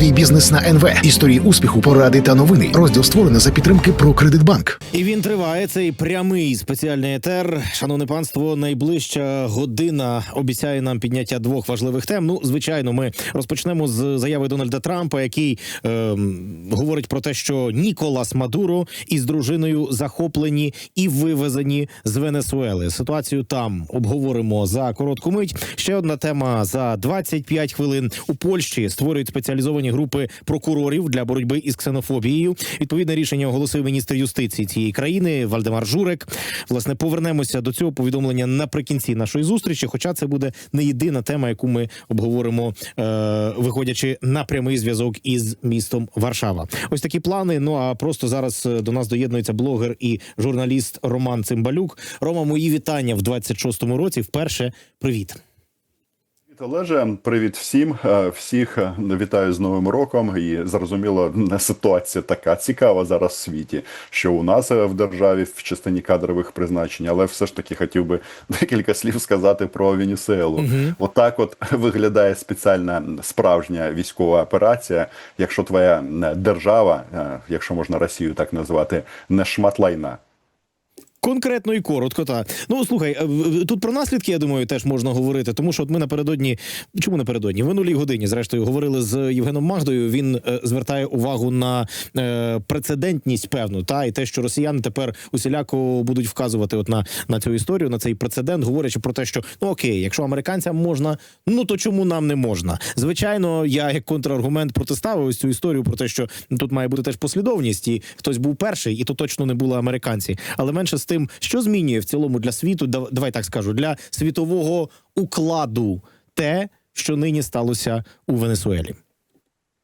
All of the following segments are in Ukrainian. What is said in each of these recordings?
Свій бізнес на НВ. Історії успіху, поради та новини. Розділ створений за підтримки про Кредитбанк. І він триває цей прямий спеціальний етер. Шановне панство, найближча година обіцяє нам підняття двох важливих тем. Ну, звичайно, ми розпочнемо з заяви Дональда Трампа, який ем, говорить про те, що Ніколас Мадуро із дружиною захоплені і вивезені з Венесуели. Ситуацію там обговоримо за коротку мить. Ще одна тема за 25 хвилин у Польщі створюють спеціалізовані групи прокурорів для боротьби із ксенофобією. Відповідне рішення оголосив міністр юстиції цієї країни Вальдемар Журек. Власне, повернемося до цього повідомлення наприкінці нашої зустрічі. Хоча це буде не єдина тема, яку ми обговоримо, е, виходячи на прямий зв'язок із містом Варшава. Ось такі плани. Ну а просто зараз е, до нас доєднується блогер і журналіст Роман Цимбалюк. Рома, мої вітання в 26-му році. Вперше привіт. Привіт, Олеже, привіт всім. Е, Всіх е, вітаю з Новим роком. І зрозуміло, ситуація така цікава зараз в світі, що у нас е, в державі в частині кадрових призначень, але все ж таки хотів би декілька слів сказати про Венесуелу. Отак, от виглядає спеціальна справжня військова операція. Якщо твоя держава, якщо можна Росію так назвати, не шмат лайна. Конкретно і коротко, та ну слухай, е, тут про наслідки, я думаю, теж можна говорити, тому що от ми напередодні, чому напередодні? В минулій годині, зрештою, говорили з Євгеном Магдою. Він е, звертає увагу на е, прецедентність, певну, та і те, що росіяни тепер усіляко будуть вказувати от на, на цю історію, на цей прецедент, говорячи про те, що ну окей, якщо американцям можна, ну то чому нам не можна? Звичайно, я як контраргумент протиставив ось цю історію про те, що тут має бути теж послідовність, і хтось був перший, і то точно не були американці. Але менше з тим, що змінює в цілому для світу, дав- давай так скажу, для світового укладу те, що нині сталося у Венесуелі.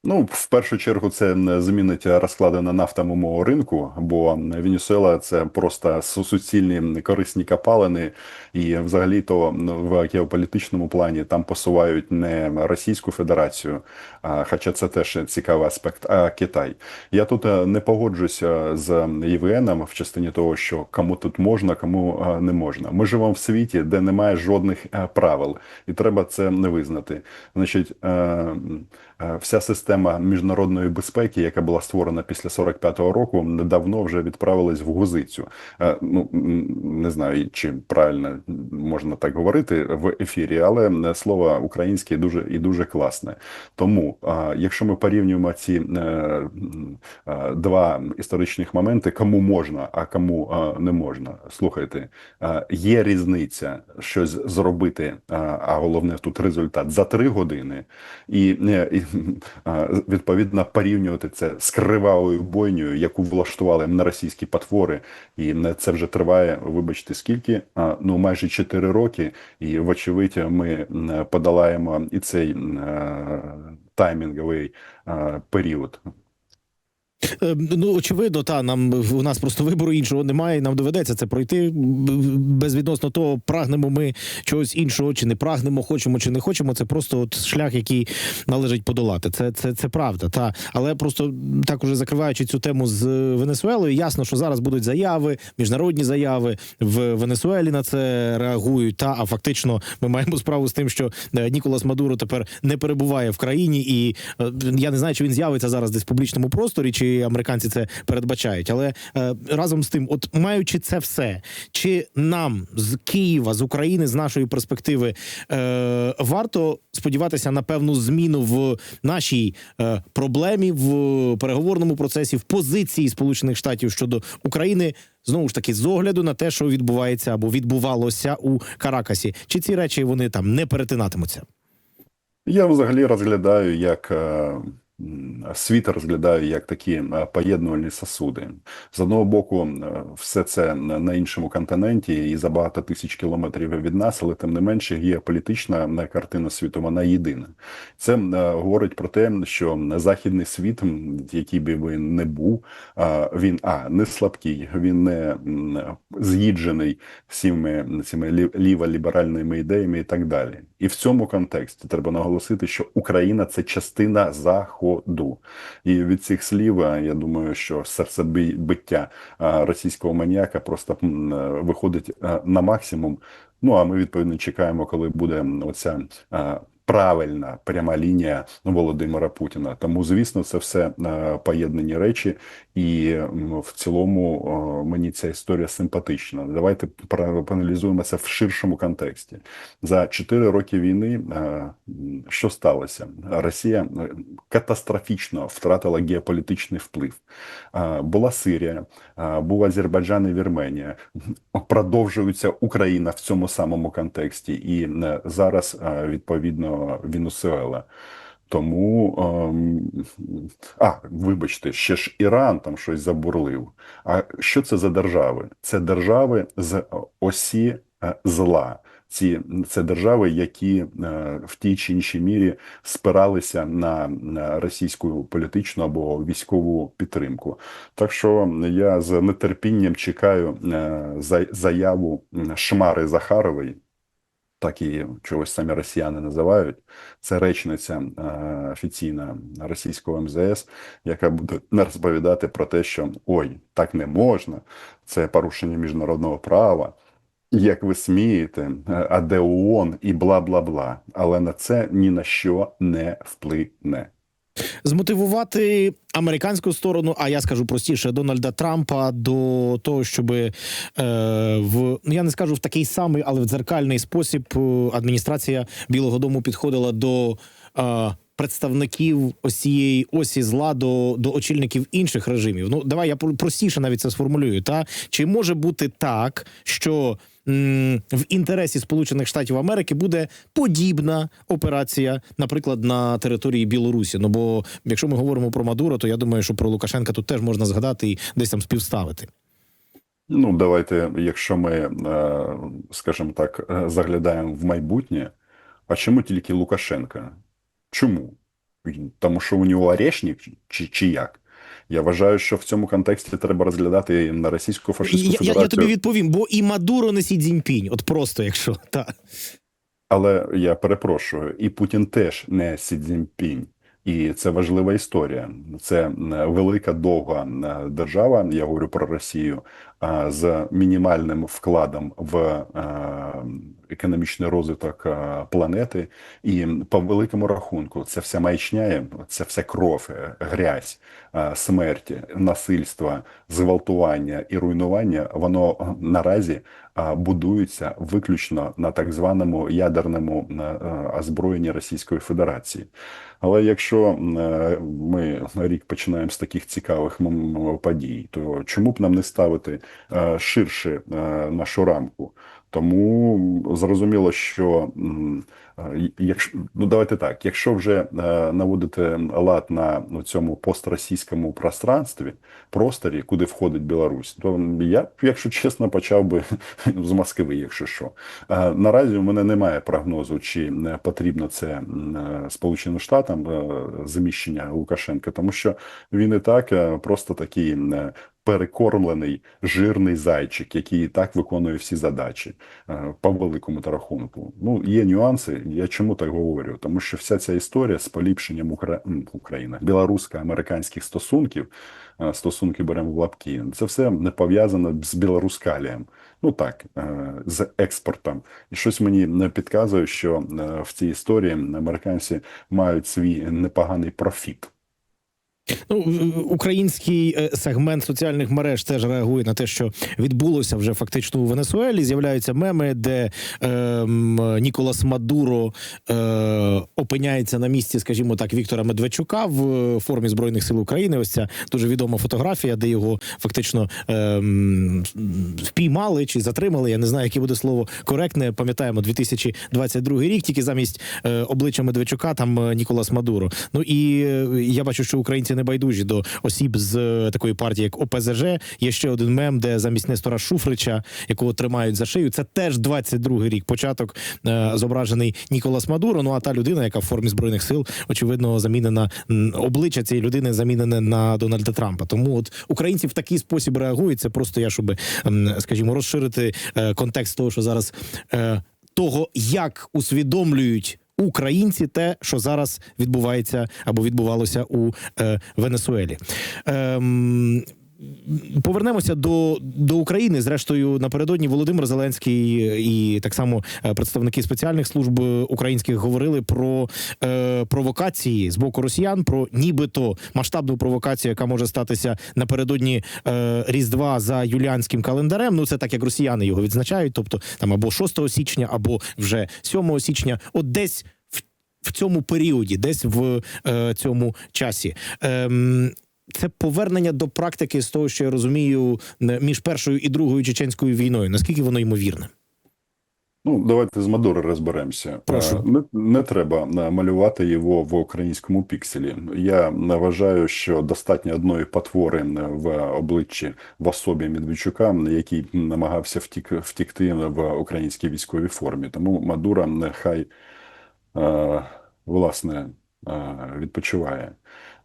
Ну, в першу чергу, це змінить розклади на нафтовому ринку, бо Венесуела це просто суцільні корисні копалини, і взагалі то в геополітичному плані там посувають не Російську Федерацію, хоча це теж цікавий аспект, а Китай. Я тут е, не погоджуся з ЄВНом в частині того, що кому тут можна, кому е, не можна. Ми живемо в світі, де немає жодних е, правил, і треба це не визнати. Значить, е, е, вся система міжнародної безпеки, яка була створена після 45-го року, давно вже відправилась в гузицю. Е, Ну не знаю, чи правильно можна так говорити в ефірі, але слово українське дуже і дуже класне. Тому, якщо ми порівнюємо ці е, два історичних моменти, кому можна, а кому не можна, слухайте, є різниця щось зробити, а головне тут результат за три години, і, е, відповідно порівнювати це з кривавою бойнею, яку влаштували на російські потвори, і це вже триває, вибачте, скільки? Ну майже 4 роки, і вочевидь, ми подолаємо і цей е, таймінговий е, період. Е, Ну, очевидно, та нам у нас просто вибору іншого немає. і Нам доведеться це пройти безвідносно того, прагнемо ми чогось іншого, чи не прагнемо, хочемо чи не хочемо. Це просто от шлях, який належить подолати. Це, це, це правда. Та але просто так уже закриваючи цю тему з Венесуелою, ясно, що зараз будуть заяви, міжнародні заяви в Венесуелі на це реагують. Та а фактично ми маємо справу з тим, що е, Ніколас Мадуро тепер не перебуває в країні, і е, я не знаю, чи він з'явиться зараз десь в публічному просторі, чи американці це передбачають. Але е, разом з тим, от маючи це все, чи нам з Києва, з України, з нашої перспективи, е, варто сподіватися на певну зміну в нашій е, проблемі, в переговорному процесі, в позиції Сполучених Штатів щодо України. Знову ж таки, з огляду на те, що відбувається або відбувалося у Каракасі, чи ці речі вони там не перетинатимуться? Я взагалі розглядаю як світ розглядаю як такі е, поєднувальні сосуди. З одного боку, е, все це на іншому континенті і за багато тисяч кілометрів від нас, але тим не менше геополітична картина світу вона єдина. Це е, говорить про те, що західний світ, який би він не був, він а не слабкий, він не з'їджений всіми цими ліволіберальними ідеями і так далі. І в цьому контексті треба наголосити, що Україна це частина заходу. І від цих слів е, я думаю, що серцебиття е, російського маніяка просто е, виходить на максимум. Ну а ми відповідно чекаємо, коли буде оця правильна пряма лінія Володимира Путіна. Тому, звісно, це все поєднані речі, і в цілому мені ця історія симпатична. Давайте проаналізуємо це в ширшому контексті. За 4 роки війни що сталося? Росія е, катастрофічно втратила геополітичний вплив. Була Сирія, був Азербайджан і Вірменія. Продовжується Україна в цьому самому контексті, і е, зараз відповідно Венесуела. Тому ем, а вибачте, ще ж Іран там щось забурлив. А що це за держави? Це держави з осі е, зла. Ці це держави, які е, в тій чи іншій мірі спиралися на, російську політичну або військову підтримку. Так що я з нетерпінням чекаю е, за- заяву Шмари Захарової. Так її чогось самі росіяни називають. Це речниця е, офіційна російського МЗС, яка буде розповідати про те, що ой, так не можна, це порушення міжнародного права. Як ви смієте, е, а де ООН і бла бла бла. Але на це ні на що не вплине. Змотивувати американську сторону, а я скажу простіше, Дональда Трампа до того, щоб е, в ну я не скажу в такий самий, але в дзеркальний спосіб е, адміністрація Білого Дому підходила до. Е, Представників ось цієї осі зла до, до очільників інших режимів. Ну давай я простіше навіть це сформулюю. Та чи може бути так, що в інтересі Сполучених Штатів Америки буде подібна операція, наприклад, на території Білорусі? Ну бо якщо ми говоримо про Мадуро, то я думаю, що про Лукашенка тут теж можна згадати і десь там співставити. Ну, давайте, якщо ми, е, скажімо так, е, заглядаємо в майбутнє, а чому тільки Лукашенка? Чому? Тому що у нього орешник чи, чи як? Я вважаю, що в цьому контексті треба розглядати на Російську фашистську Я, я, Федерацію. я тобі відповім, бо і Мадуро не Сі Цзіньпінь, от просто якщо та Але я перепрошую, і Путін теж не Сі Цзіньпінь. І це важлива історія. Це е, велика довга е, держава. Я говорю про Росію е, з мінімальним вкладом в економічний розвиток е, планети. І по великому рахунку, це вся маячня, це вся кров, е, грязь, е, смерть, насильство, зґвалтування і руйнування. Воно наразі а, будуються виключно на так званому ядерному озброєнні Російської Федерації. Але якщо ми рік починаємо з таких цікавих подій, то чому б нам не ставити ширше нашу рамку? Тому зрозуміло, що е, якщо ну давайте так, якщо вже е, наводити лад на цьому постросійському пространстві, просторі, куди входить Білорусь, то я якщо чесно, почав би з Москви, якщо що. Е, Наразі у мене немає прогнозу, чи потрібно це Сполученим Штатам заміщення Лукашенка, тому що він і так просто такий перекормлений жирний зайчик, який і так виконує всі задачі е, по великому рахунку. Ну є нюанси. Я чому так говорю? Тому що вся ця історія з поліпшенням Укра... України білорусько-американських стосунків, е, стосунки беремо в лапки. Це все не пов'язано з білорускалієм. Ну так, е, з експортом. І щось мені не підказує, що в цій історії американці мають свій непоганий профіт. Ну, український е, сегмент соціальних мереж теж реагує на те, що відбулося вже фактично у Венесуелі. З'являються меми, де е, Ніколас Мадуро е, опиняється на місці, скажімо так, Віктора Медведчука в е, формі збройних сил України. Ось ця дуже відома фотографія, де його фактично е, впіймали чи затримали. Я не знаю, яке буде слово коректне. Пам'ятаємо 2022 рік. Тільки замість е, обличчя Медведчука там е, Ніколас Мадуро. Ну і я бачу, що українці не байдужі до осіб з е, такої партії, як ОПЗЖ. Є ще один мем, де замість Нестора Шуфрича, якого тримають за шию, це теж 22-й рік. Початок е, зображений Ніколас Мадуро. Ну а та людина, яка в формі збройних сил, очевидно, замінена обличчя цієї людини замінене на Дональда Трампа. Тому от українці в такий спосіб реагують. Це просто я, щоб, скажімо, розширити е, контекст того, що зараз того, як усвідомлюють. Українці, те, що зараз відбувається або відбувалося у е, Венесуелі. Ем, Повернемося до, до України. Зрештою, напередодні Володимир Зеленський і так само е, представники спеціальних служб українських говорили про е, провокації з боку росіян, про нібито масштабну провокацію, яка може статися напередодні е, Різдва за юліанським календарем. Ну це так як росіяни його відзначають, тобто там або 6 січня, або вже 7 січня. От десь в, в цьому періоді, десь в е, цьому часі. Ем, це повернення до практики з того, що я розумію, між першою і другою чеченською війною. Наскільки воно ймовірне? Ну, давайте з Мадуро розберемося. Прошу. Е, Не, не треба е, малювати його в українському пікселі. Я вважаю, що достатньо одної потвори е, в обличчі в особі Медведчука, який намагався втік, втікти в українській військовій формі. Тому Мадуро нехай власне відпочиває.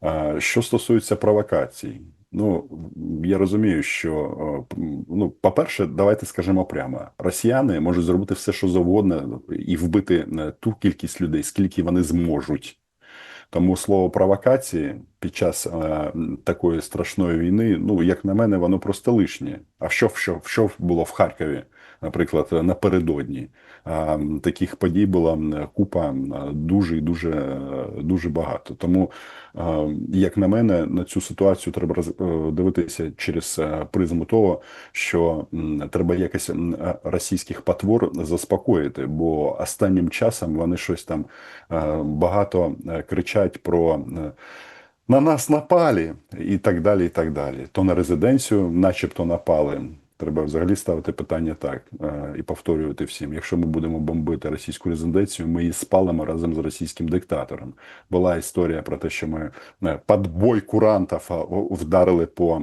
Е, Що стосується провокацій, ну я розумію, що е, ну, по-перше, давайте скажемо прямо: росіяни можуть зробити все, що завгодно, і вбити е, ту кількість людей, скільки вони зможуть. Тому слово провокації під час е, такої страшної війни, ну як на мене, воно просто лишнє. А що, що, що було в Харкові, наприклад, напередодні? Таких подій була купа дуже і дуже, е, дуже багато. Тому, як на мене, на цю ситуацію треба е, дивитися через е, призму того, що треба якось російських потвор заспокоїти, бо останнім часом вони щось там багато кричать про. На нас напали і так далі. і так далі. То на резиденцію, начебто, напали. Треба взагалі ставити питання так е, і повторювати всім. Якщо ми будемо бомбити російську резиденцію, ми її спалимо разом з російським диктатором. Була історія про те, що ми е, під бой курантів вдарили по е,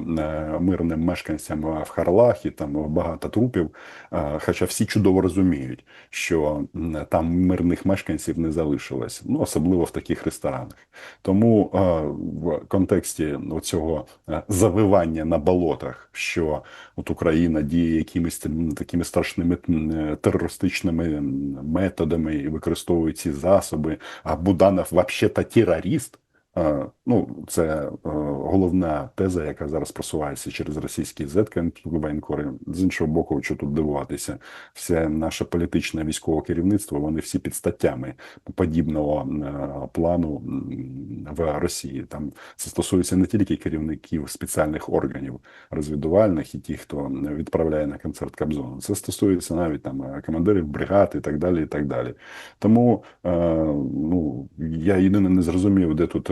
мирним мешканцям в Харлах, і там багато трупів. Хоча всі чудово розуміють, що там мирних мешканців не залишилось, ну особливо в таких ресторанах. Тому в контексті цього завивання на болотах, що от Україна діє якимись такими страшними е, терористичними методами і використовує ці засоби, а Буданов взагалі-то терорист. Е, Ну, це е, головна теза, яка зараз просувається через російські зетканкори. З іншого боку, що тут дивуватися, все наше політичне військове керівництво, вони всі під статтями подібного е, плану в Росії. Там це стосується не тільки керівників спеціальних органів розвідувальних і тих, хто відправляє на концерт Кобзону. Це стосується навіть там командирів бригад і так далі. І так далі. Тому ну я єдине не зрозумів, де тут.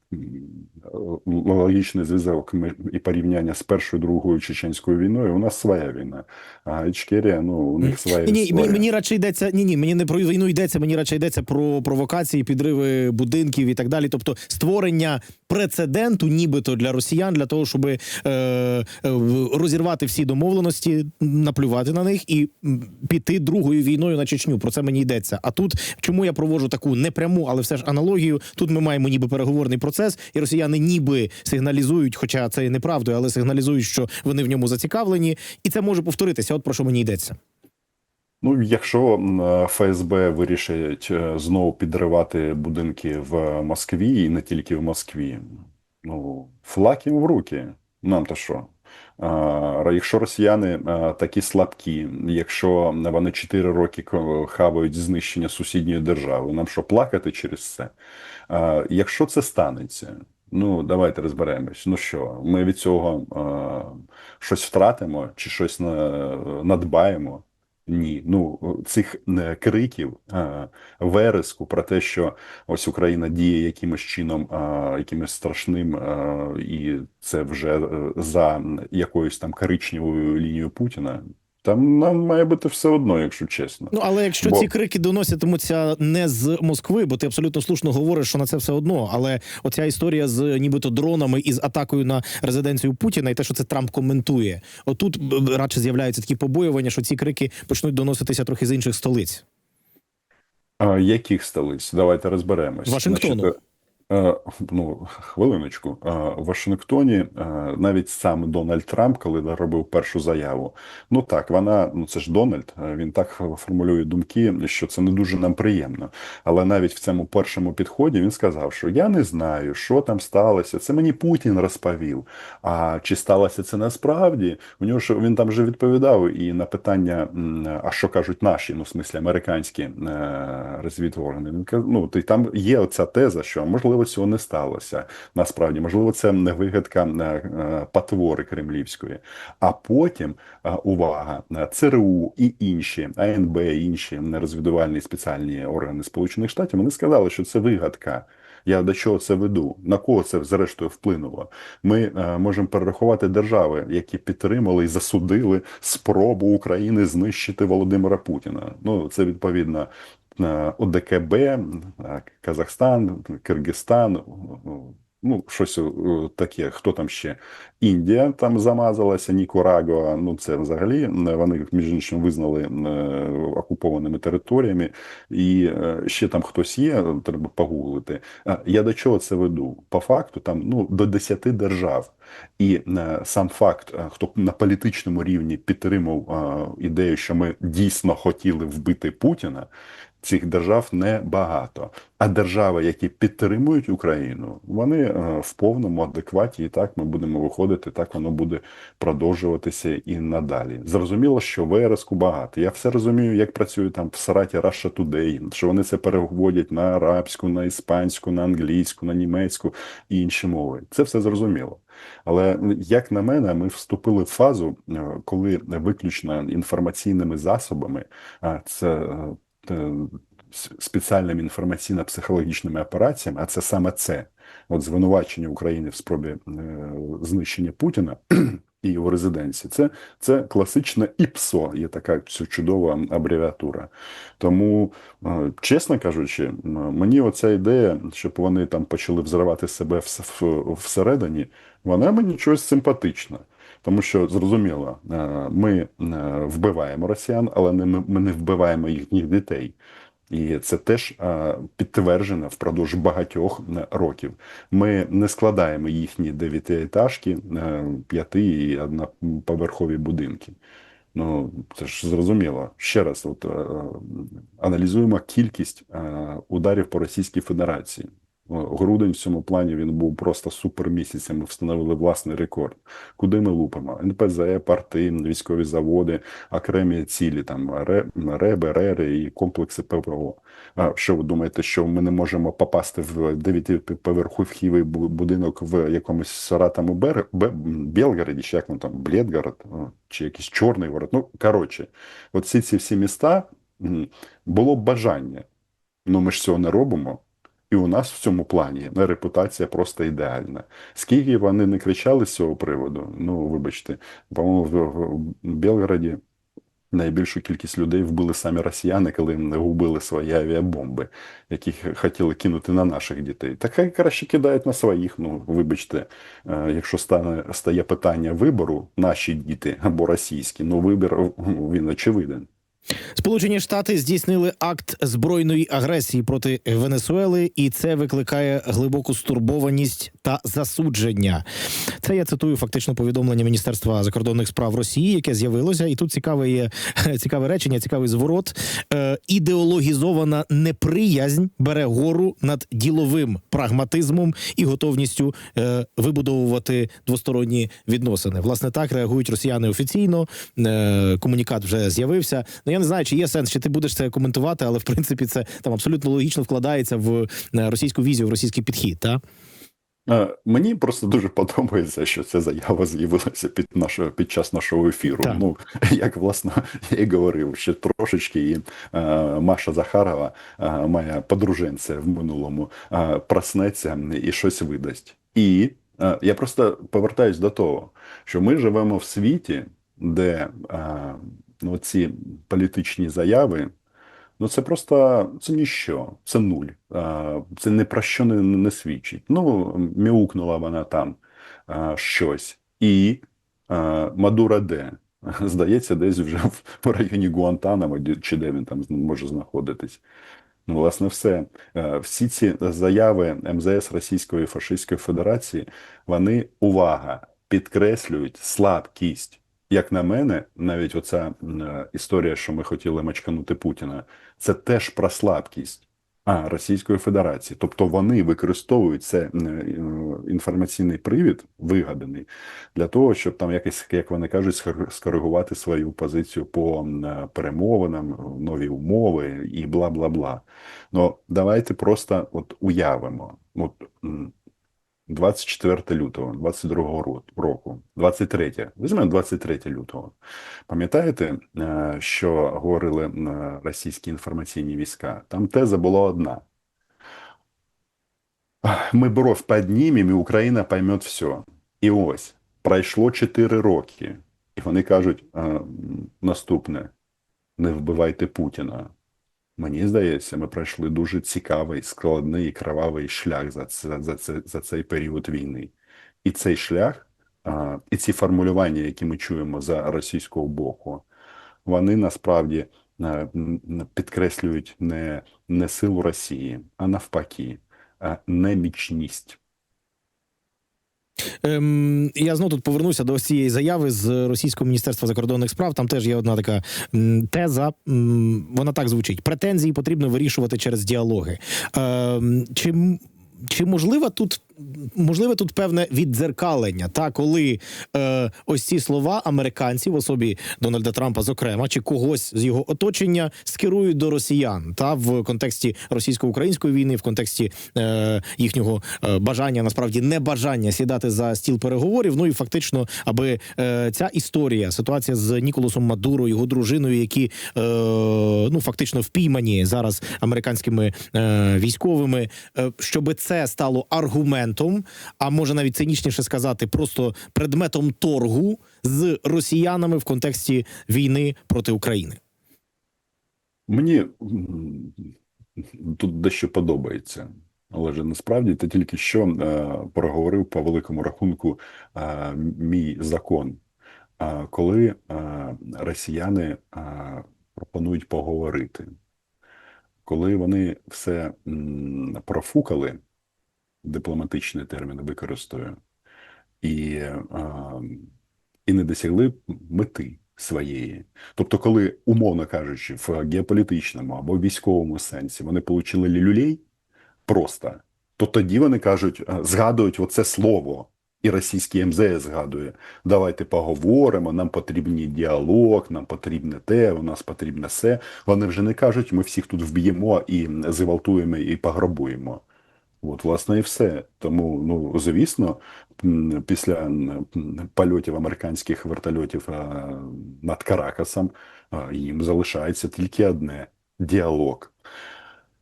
Логічний зв'язок і порівняння з першою другою чеченською війною. У нас своя війна, а Ічкерія, ну у них своя Ні, ні, мені, радше йдеться. Ні, ні, мені не про війну йдеться, мені радше йдеться про провокації, підриви будинків і так далі. Тобто створення прецеденту, нібито для росіян, для того, щоб е, е, розірвати всі домовленості, наплювати на них і піти другою війною на Чечню. Про це мені йдеться. А тут чому я проводжу таку непряму, але все ж аналогію? Тут ми маємо ніби переговорний процес, і росіяни ніби сигналізують, хоча це і неправдою, але сигналізують, що вони в ньому зацікавлені, і це може повторитися. От про що мені йдеться. Ну, якщо ФСБ вирішить е, знову підривати будинки в Москві і не тільки в Москві, ну флаг їм в руки. Нам то що? Якщо росіяни такі слабкі, якщо вони 4 роки хавають знищення сусідньої держави, нам що плакати через це? А, якщо це станеться, ну давайте розберемось. Ну що, ми від цього а, щось втратимо чи щось надбаємо? Ні, ну цих е, криків, е, вереску про те, що ось Україна діє якимось чином, якимось страшним, е, і це вже за якоюсь там коричневою лінією Путіна. Там нам має бути все одно, якщо чесно. Ну але якщо Бо- ці крики доноситимуться не з Москви, бо ти абсолютно слушно говориш, що на це все одно. Але оця історія з нібито дронами і з атакою на резиденцію Путіна, і те, що це Трамп коментує, отут радше з'являються такі побоювання, що ці крики почнуть доноситися трохи з інших столиць. А, яких столиць? Давайте розберемось. Вашингтону. Значить, Ну, хвилиночку. Е, В Вашингтоні е, навіть сам Дональд Трамп, коли робив першу заяву, ну так, вона, ну це ж Дональд, е, він так формулює думки, що це не дуже нам приємно. Але навіть в цьому першому підході він сказав, що я не знаю, що там сталося. Це мені Путін розповів. А чи сталося це насправді? У нього ж він там вже відповідав і на питання, а що кажуть наші, ну в смислі американські е. Він ну ти там є оця теза, що можливо цього не сталося. Насправді, можливо, це не вигадка е, е, потвори кремлівської. А потім е, увага, ЦРУ і інші АНБ, інші розвідувальні спеціальні органи Сполучених Штатів вони сказали, що це вигадка. Я до чого це веду? На кого це зрештою вплинуло? Ми е, можемо перерахувати держави, які підтримали і засудили спробу України знищити Володимира Путіна. Ну це відповідно ОДКБ, е, Казахстан, Киргизстан. Ну, щось е, таке, хто там ще? Індія там замазалася, Нікарагуа. Ну, це взагалі е, вони між іншим визнали е, окупованими територіями, і е, ще там хтось є, треба погуглити. Я до чого це веду? По факту, там ну до 10 держав. І е, сам факт, е, хто на політичному рівні підтримав е, ідею, що ми дійсно хотіли вбити Путіна. Цих держав небагато. А держави, які підтримують Україну, вони е, в повному адекваті, і так ми будемо виходити, так воно буде продовжуватися і надалі. Зрозуміло, що ВРС-ку багато. Я все розумію, як працює там в Сараті Russia Today, що вони це переводять на арабську, на іспанську, на англійську, на німецьку і інші мови. Це все зрозуміло. Але як на мене, ми вступили в фазу, е, коли виключно інформаційними засобами, а це е, спеціальними інформаційно-психологічними операціями, а це саме це, от звинувачення України в спробі е, знищення Путіна. І його резиденції. Це, це класичне ІПСО, є така чудова абревіатура. Тому, е, чесно кажучи, мені оця ідея, щоб вони там почали взривати себе всередині, вона мені щось симпатична. Тому що зрозуміло, е, ми е, вбиваємо росіян, але ми, не вбиваємо їхніх дітей. І це теж е, підтверджено впродовж багатьох років. Ми не складаємо їхні дев'ятиетажки, п'яти і одноповерхові будинки. Ну, це ж зрозуміло. Ще раз, от, аналізуємо кількість ударів по Російській Федерації. О, Грудень в цьому плані він був просто супер місяцем. Ми встановили власний рекорд. Куди ми лупимо? НПЗ, порти, військові заводи, окремі цілі, там ре- РЕБи, РЕРи і комплекси ПВО. А що ви думаєте, що ми не можемо попасти в дев'ятиповерховий будинок в якомусь Саратому Бер... Бе- Белгороді, чи як він там, Бледгород, чи якийсь Чорний город? Ну, коротше, от всі ці всі міста було б бажання. Ну ми ж цього не робимо. І у нас в цьому плані репутація просто ідеальна. Скільки вони не кричали з цього приводу, ну вибачте, по-моєму, в, Белгороді найбільшу кількість людей вбили самі росіяни, коли не губили свої авіабомби, які хотіли кинути на наших дітей. Так хай краще кидають на своїх. Ну, вибачте, е, якщо стане стає питання вибору, наші діти або російські, ну вибір він очевиден. Сполучені Штати здійснили акт збройної агресії проти Венесуели, і це викликає глибоку стурбованість та засудження. Це я цитую фактично повідомлення Міністерства закордонних справ Росії, яке з'явилося, і тут цікаве є цікаве речення, цікавий зворот. Е, ідеологізована неприязнь бере гору над діловим прагматизмом і готовністю е, вибудовувати двосторонні відносини. Власне, так реагують росіяни офіційно. Е, комунікат вже з'явився. Ну я не знаю, чи є сенс, чи ти будеш це коментувати, але в принципі це там абсолютно логічно вкладається в е, російську візію, в російський підхід. Та Е, Мені просто дуже подобається, що ця заява з'явилася під нашого під час нашого ефіру. Так. Ну як власне я і говорив, що трошечки і е, Маша Захарова, е, моя подруженця в минулому, е, проснеться і щось видасть. І е, я просто повертаюсь до того, що ми живемо в світі, де е, ну, ці політичні заяви. Ну, це просто це ніщо, це нуль. Це не про що не, не свідчить. Ну, мяукнула вона там щось. І Мадура де? Здається, десь вже в, районі Гуантанамо, чи де він там може знаходитись. Ну, власне, все. Всі ці заяви МЗС Російської фашистської Федерації, вони, увага, підкреслюють слабкість. Як на мене, навіть оця е, історія, що ми хотіли мачканути Путіна, це теж про слабкість. А, Російської Федерації. Тобто вони використовують це е, інформаційний привід, вигаданий, для того, щоб там якось, як вони кажуть, скор- скоригувати свою позицію по е, перемовинам, нові умови і бла бла бла. Ну давайте просто от уявимо. От 24 лютого 22 ро- року, 23, візьмемо 23 лютого. Пам'ятаєте, е, що говорили м, російські інформаційні війська? Там теза була одна. Ми бровь піднімемо, і Україна пойме все. І ось пройшло 4 роки, і вони кажуть е, наступне: не вбивайте Путіна. Мені здається, ми пройшли дуже цікавий, складний і кровавий шлях за, це, за, це, за цей період війни. І цей шлях, а, і ці формулювання, які ми чуємо за російського боку, вони насправді а, підкреслюють не, не силу Росії, а навпаки, а немічність. Ем, я знову тут повернуся до цієї заяви з російського міністерства закордонних справ. Там теж є одна така теза. Вона так звучить: претензії потрібно вирішувати через діалоги. Ем, чи чи можлива тут можливе тут певне віддзеркалення, та коли е, ось ці слова американців, в особі Дональда Трампа, зокрема, чи когось з його оточення скерують до росіян та в контексті російсько-української війни, в контексті е, їхнього е, бажання, насправді небажання сідати за стіл переговорів. Ну і фактично, аби е, ця історія, ситуація з Ніколасом Мадуро, його дружиною, які е, ну фактично впіймані зараз американськими е, військовими, е, щоб це стало аргументом, а може навіть цинічніше сказати, просто предметом торгу з росіянами в контексті війни проти України. Мені тут дещо подобається. Але ж насправді ти тільки що е, проговорив по великому рахунку е, мій закон. А коли е, росіяни е, пропонують поговорити, коли вони все м, профукали, дипломатичний термін використаю, і, е, і не досягли мети своєї. Тобто, коли, умовно кажучи, в геополітичному або військовому сенсі вони отримали люлей просто, то тоді вони кажуть, згадують оце слово. І російський МЗС згадує: давайте поговоримо, нам потрібний діалог, нам потрібне те, у нас потрібне все. Вони вже не кажуть, ми всіх тут вб'ємо і зґвалтуємо і пограбуємо. От, власне, і все. Тому, ну, звісно, після польотів американських вертольотів над Каракасом їм залишається тільки одне діалог.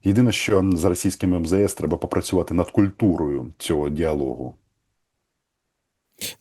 Єдине, що з російським МЗС треба попрацювати над культурою цього діалогу.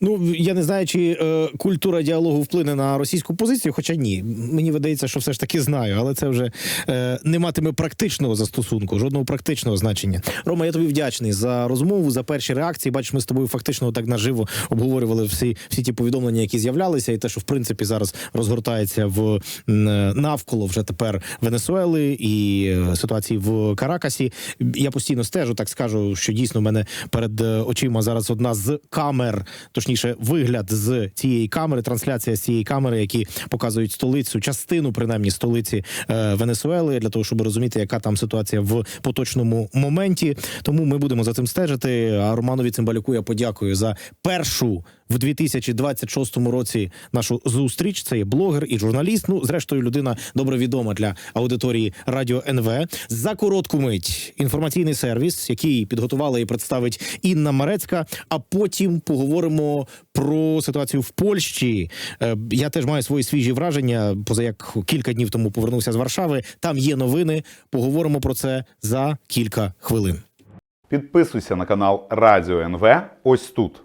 Ну я не знаю, чи е, культура діалогу вплине на російську позицію, хоча ні. Мені видається, що все ж таки знаю, але це вже е, не матиме практичного застосунку, жодного практичного значення. Рома, я тобі вдячний за розмову, за перші реакції. Бачиш, ми з тобою фактично так наживо обговорювали всі, всі ті повідомлення, які з'являлися, і те, що в принципі зараз розгортається в навколо вже тепер Венесуели і е, ситуації в Каракасі. Я постійно стежу, так скажу, що дійсно в мене перед е, очима зараз одна з камер, точніше, вигляд з цієї камери, трансляція з цієї камери, які показують столицю, частину принаймні столиці е, Венесуели, для того, щоб розуміти, яка там ситуація в поточному моменті. Тому ми будемо за цим стежити. А Романові Цимбалюку я подякую за першу в 2026 році нашу зустріч. Це є блогер і журналіст. Ну, зрештою, людина добре відома для аудиторії Радіо НВ. За коротку мить інформаційний сервіс, який підготувала і представить Інна Марецька. А потім поговоримо про ситуацію в Польщі. Е, Я теж маю свої свіжі враження. Поза як кілька днів тому повернувся з Варшави. Там є новини. Поговоримо про це за кілька хвилин. Підписуйся на канал Радіо НВ ось тут.